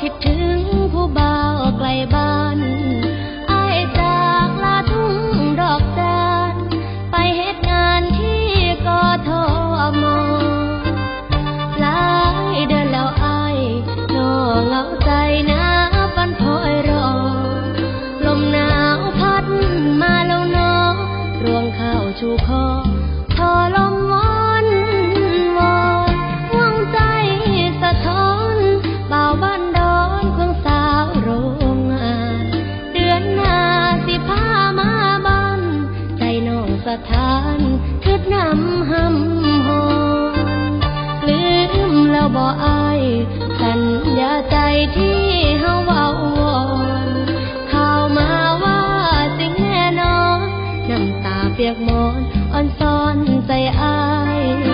คิดถึงผู้บ่าวไกลบ้านอายจากลาทุ่งดอกจานไปเฮ็ดงานที่กอทอมหลายเดินแล้วอายนอเหงาใจนะปันพอยรอ ลมหนาวพัดมาแล้วนอรวงข้าวชูคอพอลม สถานคืดนำหำหอลืมแล้วบ่อายสัญญาใจที่เฮาเว้าข่าวมาว่าสิ่งแน่นอน น้ำตาเปียกหมอนอ่อนซ้อน